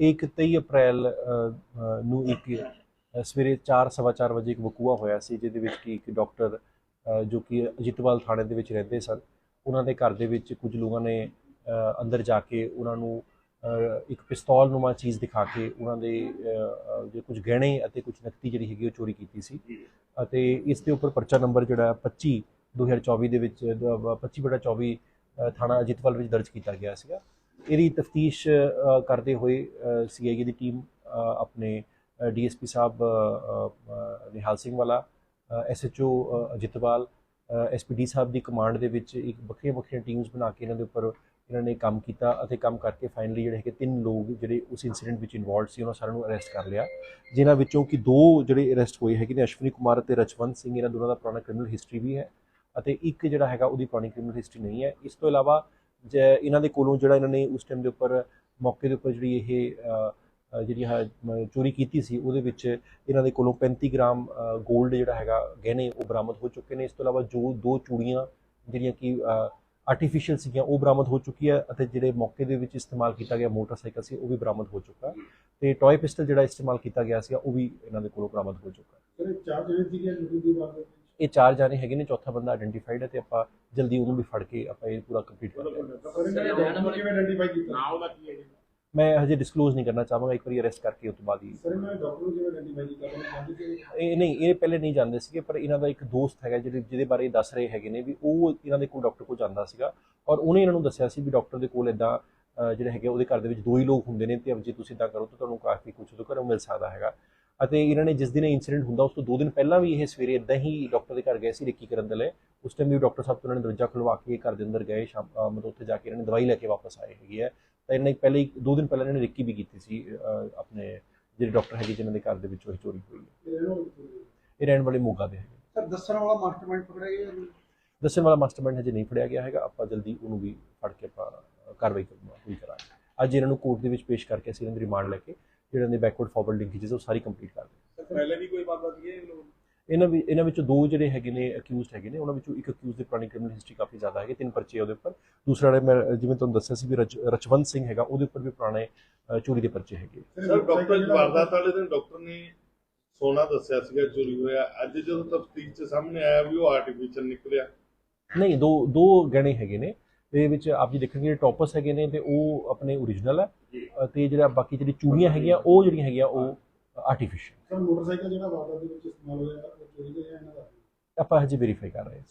ਇੱਕ 23 ਅਪ੍ਰੈਲ ਨੂੰ ਇੱਕ ਸਵੇਰੇ 4:15 ਵਜੇ ਇੱਕ ਵਕੂਆ ਹੋਇਆ ਸੀ ਜਿਹਦੇ ਵਿੱਚ ਕਿ ਇੱਕ ਡਾਕਟਰ ਜੋ ਕਿ ਅਜਿਤਵਾਲ ਥਾਣੇ ਦੇ ਵਿੱਚ ਰਹਿੰਦੇ ਸਨ ਉਹਨਾਂ ਦੇ ਘਰ ਦੇ ਵਿੱਚ ਕੁਝ ਲੋਕਾਂ ਨੇ ਅੰਦਰ ਜਾ ਕੇ ਉਹਨਾਂ ਨੂੰ ਇੱਕ ਪਿਸਤੌਲ ਨੁਮਾ ਚੀਜ਼ ਦਿਖਾ ਕੇ ਉਹਨਾਂ ਦੇ ਜੋ ਕੁਝ ਗਹਿਣੇ ਅਤੇ ਕੁਝ ਨਕਦੀ ਜਿਹੜੀ ਹੈਗੀ ਉਹ ਚੋਰੀ ਕੀਤੀ ਸੀ ਅਤੇ ਇਸ ਦੇ ਉੱਪਰ ਪਰਚਾ ਨੰਬਰ ਜਿਹੜਾ 25 2024 ਦੇ ਵਿੱਚ ਅ, 25 ਬਟਾ 24 ਅ, ਥਾਣਾ ਅਜਿਤਵਾਲ ਵਿੱਚ ਦਰਜ ਕੀਤਾ ਗਿਆ ਸੀਗਾ। ਇਹਦੀ ਤਫਤੀਸ਼ ਕਰਦੇ ਹੋਏ ਸੀਆਈਏ ਦੀ ਟੀਮ ਆਪਣੇ ਡੀਐਸਪੀ ਸਾਹਿਬ ਅ, ਅ, ਨਿਹਾਲ ਸਿੰਘ ਵਾਲਾ ਐਸਐਚਓ ਅਜਿਤਵਾਲ ਐਸਪੀਡੀ ਸਾਹਿਬ ਦੀ ਕਮਾਂਡ ਦੇ ਵਿੱਚ ਇੱਕ ਵੱਖਰੀਆਂ ਵੱਖਰੀਆਂ ਟੀਮਸ ਬਣਾ ਕੇ ਇਹਨਾਂ ਦੇ ਉੱਪਰ ਇਹਨਾਂ ਨੇ ਕੰਮ ਕੀਤਾ ਅਤੇ ਕੰਮ ਕਰਕੇ ਫਾਈਨਲੀ ਜਿਹੜੇ ਹੈਗੇ ਤਿੰਨ ਲੋਕ ਜਿਹੜੇ ਉਸ ਇਨਸੀਡੈਂਟ ਵਿੱਚ ਇਨਵੋਲਡ ਸੀ ਉਹਨਾਂ ਸਾਰਿਆਂ ਨੂੰ ਅਰੈਸਟ ਕਰ ਲਿਆ। ਜਿਨ੍ਹਾਂ ਵਿੱਚੋਂ ਕਿ ਦੋ ਜਿਹੜੇ ਅਰੈਸਟ ਹੋਏ ਹੈਗੇ ਨੇ ਅਸ਼ਵਨੀ ਕੁਮਾਰ ਅਤੇ ਰਚਵੰਤ ਸਿੰਘ ਇਹਨਾਂ ਦੋਨਾਂ ਦਾ ਪੁਰਾਣਾ ਕ੍ਰਿਮੀਨਲ ਹਿਸਟਰੀ ਵੀ ਹੈ ਅਤੇ ਇੱਕ ਜਿਹੜਾ ਹੈਗਾ ਉਹਦੀ ਪੁਰਾਣੀ ਕ੍ਰਿਮੀਨਲ ਹਿਸਟਰੀ ਨਹੀਂ ਹੈ। ਇਸ ਤੋਂ ਇਲਾਵਾ ਜ ਇਹਨਾਂ ਦੇ ਕੋਲੋਂ ਜਿਹੜਾ ਇਹਨਾਂ ਨੇ ਉਸ ਟਾਈਮ ਦੇ ਉੱਪਰ ਮੌਕੇ ਦੇ ਉੱਪਰ ਜਿਹੜੀ ਇਹ ਅ, ਜਿਹੜੀ ਚੋਰੀ ਕੀਤੀ ਸੀ ਉਹਦੇ ਵਿੱਚ ਇਹਨਾਂ ਦੇ ਕੋਲੋਂ 35 ਗ੍ਰਾਮ 골ਡ ਜਿਹੜਾ ਹੈਗਾ ਗਹਿਣੇ ਉਹ ਬਰਾਮਦ ਹੋ ਚੁੱਕੇ ਨੇ। ਇਸ ਤੋਂ ਇਲਾਵਾ ਜੋ ਦੋ ਚੂੜੀਆਂ ਜਿਹੜੀਆਂ ਕਿ ਆਰਟੀਫੀਸ਼ੀਅਲ ਸੀਗੀਆਂ ਉਹ ਬਰਾਮਦ ਹੋ ਚੁੱਕੀ ਹੈ ਅਤੇ ਜਿਹੜੇ ਮੌਕੇ ਦੇ ਵਿੱਚ ਇਸਤੇਮਾਲ ਕੀਤਾ ਗਿਆ ਮੋਟਰਸਾਈਕਲ ਸੀ ਉਹ ਵੀ ਬਰਾਮਦ ਹੋ ਚੁੱਕਾ ਤੇ ਟੌਏ ਪਿਸਟਲ ਜਿਹੜਾ ਇਸਤੇਮਾਲ ਕੀਤਾ ਗਿਆ ਸੀ ਉਹ ਵੀ ਇਹਨਾਂ ਦੇ ਕੋਲੋਂ ਬਰਾਮਦ ਹੋ ਚੁੱਕਾ ਸਰ ਚਾਰ ਜਿਹੜੇ ਸੀਗੇ ਲੁੱਟੀ ਦੀ ਵਾਰ ਇਹ ਚਾਰ ਜਾਣੇ ਹੈਗੇ ਨੇ ਚੌਥਾ ਬੰਦਾ ਆਇਡੈਂਟੀਫਾਈਡ ਹੈ ਤੇ ਆਪਾਂ ਜਲਦੀ ਉਹਨੂੰ ਵੀ ਫੜ ਕੇ ਆਪਾਂ ਇਹ ਪੂਰਾ ਕੰਪਲੀਟ ਕਰ ਕਿਵੇਂ ਆਇਡੈਂਟੀਫਾਈ ਕੀਤਾ ਨਾ ਉਹਦਾ ਕੀ ਹੈ ਜੀ ਮੈਂ ਹਜੇ ਡਿਸਕਲੋਜ਼ ਨਹੀਂ ਕਰਨਾ ਚਾਹਾਂਗਾ ਇੱਕ ਵਾਰੀ ਅਰੈਸਟ ਕਰਕੇ ਉਸ ਤੋਂ ਬਾਅਦ ਹੀ। ਸਰ ਮੈਂ ਡਾਕਟਰ ਨੂੰ ਕਿਵੇਂ ਆਇਡੈਂਟੀਫਾਈ ਕੀਤਾ? ਇਹ ਨਹੀਂ ਇਹ ਪਹਿਲੇ ਨਹੀਂ ਜਾਣਦੇ ਸੀਗੇ ਪਰ ਇਹਨਾਂ ਦਾ ਇੱਕ ਦੋਸਤ ਹੈਗਾ ਜਿਹੜੇ ਜਿਹਦੇ ਬਾਰੇ ਦੱਸ ਰਹੇ ਹੈਗੇ ਨੇ ਵੀ ਉਹ ਇਹਨਾਂ ਦੇ ਕੋਲ ਡਾਕਟਰ ਕੋਲ ਜਾਂਦਾ ਸੀਗਾ ਔਰ ਉਹਨੇ ਇਹਨਾਂ ਨੂੰ ਦੱਸਿਆ ਸੀ ਵੀ ਡਾਕਟਰ ਦੇ ਕੋਲ ਇਦਾਂ ਜਿਹੜੇ ਹੈਗੇ ਉਹਦੇ ਘਰ ਦੇ ਵਿੱਚ ਦੋ ਹੀ ਲੋਕ ਹੁੰਦੇ ਨੇ ਤੇ ਜੇ ਤੁਸੀਂ ਇਦਾਂ ਕਰੋ ਤਾਂ ਤੁਹਾਨੂੰ ਕਾਫੀ ਕੁਝ ਤੋਂ ਘਰੋਂ ਮਿਲ ਸਕਦਾ ਹੈਗਾ। ਅਤੇ ਇਹਨਾਂ ਨੇ ਜਿਸ ਦਿਨ ਇਨਸੀਡੈਂਟ ਹੁੰਦਾ ਉਸ ਤੋਂ ਦੋ ਦਿਨ ਪਹਿਲਾਂ ਵੀ ਇਹ ਸਵੇਰੇ ਇਦਾਂ ਹੀ ਡਾਕਟਰ ਦੇ ਘਰ ਗਏ ਸੀ ਰਿੱਕੀ ਕਰਨ ਦੇ ਲਈ। ਉਸ ਟਾਈਮ ਵੀ ਡਾਕਟਰ ਸਾਹਿਬ ਤੋਂ ਉਹਨਾਂ ਨੇ ਦਰਵਾਜ਼ਾ ਖੁਲਵਾ ਕੇ ਘਰ ਦੇ ਅੰਦਰ ਗਏ ਸ਼ਾਮ ਮਤਲਬ ਉੱਥੇ ਜਾ ਕੇ ਇਹਨਾਂ ਨੇ ਦਵਾਈ ਲੈ ਕੇ ਵਾਪਸ ਆਏ ਹੈਗੇ ਆ। ਤਾਂ ਇਹਨਾਂ ਨੇ ਪਹਿਲੇ ਹੀ ਦੋ ਦਿਨ ਪਹਿਲਾਂ ਇਹਨਾਂ ਨੇ ਰਿੱਕੀ ਵੀ ਕੀਤੀ ਸੀ ਆਪਣੇ ਜਿਹੜੇ ਡਾਕਟਰ ਹੈਗੇ ਜਿਨ੍ਹਾਂ ਦੇ ਘਰ ਦੇ ਵਿੱਚੋਂ ਇਹ ਚੋਰੀ ਹੋਈ ਹੈ। ਇਹ ਇਹ ਰਹਿਣ ਵਾਲੇ ਮੋਗਾ ਦੇ ਹੈਗੇ। ਸਰ ਦੱਸਣ ਵਾਲਾ ਮਾਸਟਰਮਾਈਂਡ ਪਕੜਿਆ ਗਿਆ? ਦੱਸਣ ਵਾਲਾ ਮਾਸਟਰਮਾਈਂਡ ਹਜੇ ਨਹੀਂ ਫੜਿਆ ਗਿਆ ਹੈਗਾ। ਆਪਾਂ ਜਲਦੀ ਉਹਨੂੰ ਵੀ ਫੜ ਕੇ ਆਪਾਂ ਕਾਰਵਾਈ ਕਰਾਂਗੇ। ਅੱਜ ਇਹਨਾਂ ਨੂੰ ਕੋਰਟ ਦੇ ਵਿੱਚ ਪੇਸ਼ ਕਰਕੇ ਅਸੀਂ ਇਹਨਾਂ ਦੀ ਰਿਮਾਂਡ ਲੈ ਕੇ ਜਿਹੜਾ ਨੇ ਬੈਕਵਰਡ ਫਾਰਵਰਡ ਲਿੰਕੇजेस ਉਹ ਸਾਰੀ ਕੰਪਲੀਟ ਕਰ ਦੇ ਪਹਿਲੇ ਵੀ ਕੋਈ ਬਾਤ ਬਾਤ ਹੈ ਇਹਨਾਂ ਵੀ ਇਹਨਾਂ ਵਿੱਚੋਂ ਦੋ ਜਿਹੜੇ ਹੈਗੇ ਨੇ ਅਕਿਊਜ਼ਡ ਹੈਗੇ ਨੇ ਉਹਨਾਂ ਵਿੱਚੋਂ ਇੱਕ ਅਕਿਊਜ਼ਡ ਦੀ ਪੁਰਾਣੀ ਕ੍ਰਿਮੀਨਲ ਹਿਸਟਰੀ ਕਾਫੀ ਜ਼ਿਆਦਾ ਹੈਗੀ ਤਿੰਨ ਪਰਚੇ ਉਹਦੇ ਉੱਪਰ। ਦੂਸਰਾ ਜਿਹੜਾ ਮੈਂ ਜਿਵੇਂ ਤੁਹਾਨੂੰ ਦੱਸਿਆ ਸੀ ਵੀ ਰਚ- ਰਚਵੰਤ ਸਿੰਘ ਹੈਗਾ ਉਹਦੇ ਉੱਪਰ ਵੀ ਪੁਰਾਣੇ ਚੋਰੀ ਦੇ ਪਰਚੇ ਹੈਗੇ ਸਰ ਡਾਕਟਰ ਵਾਰਦਾਤ ਵਾਲੇ ਦਿਨ ਡਾਕਟਰ ਨੇ ਸੋਨਾ ਦੱਸਿਆ ਸੀਗਾ ਚੋਰੀ ਹੋਇਆ। ਅੱਜ ਜਦੋਂ ਤਫਤੀਸ਼ ਚ ਸਾਹਮਣੇ ਆਇਆ ਵੀ ਉਹ ਆਰਟੀਫੀਸ਼ੀਅਲ ਨਿਕਲਿਆ। ਨਹੀਂ ਦੋ ਦੋ ਗਹਿਣੇ ਹੈਗੇ ਨੇ ਇਹਦੇ ਵਿੱਚ ਆਪ ਜੀ ਦੇਖਣਗੇ ਟੌਪਸ ਹੈਗੇ ਨੇ ਤੇ ਉਹ ਆਪਣੇ ਓਰੀਜਨਲ ਹੈ ਤੇ ਜਿਹੜਾ ਬਾਕੀ ਜਿਹੜੀ ਚੂੜੀਆਂ ਹੈਗੀਆਂ ਉਹ ਜਿਹੜੀਆਂ ਹੈਗੀਆਂ ਉਹ ਆਰਟੀਫੀਸ਼ੀਅਲ ਸਰ ਮੋਟਰਸਾਈਕਲ ਜਿਹੜਾ ਵਾਰਦਾਤ ਦੇ ਵਿੱਚ ਇਸਤੇਮਾਲ ਹੋਇਆ ਉਹ ਚੋਰੀ ਦਾ ਇਹਨਾਂ ਦਾ? ਆਪਾਂ ਹਜੇ ਵੈਰੀਫਾਈ ਕਰ ਰਹੇ ਹਾਂ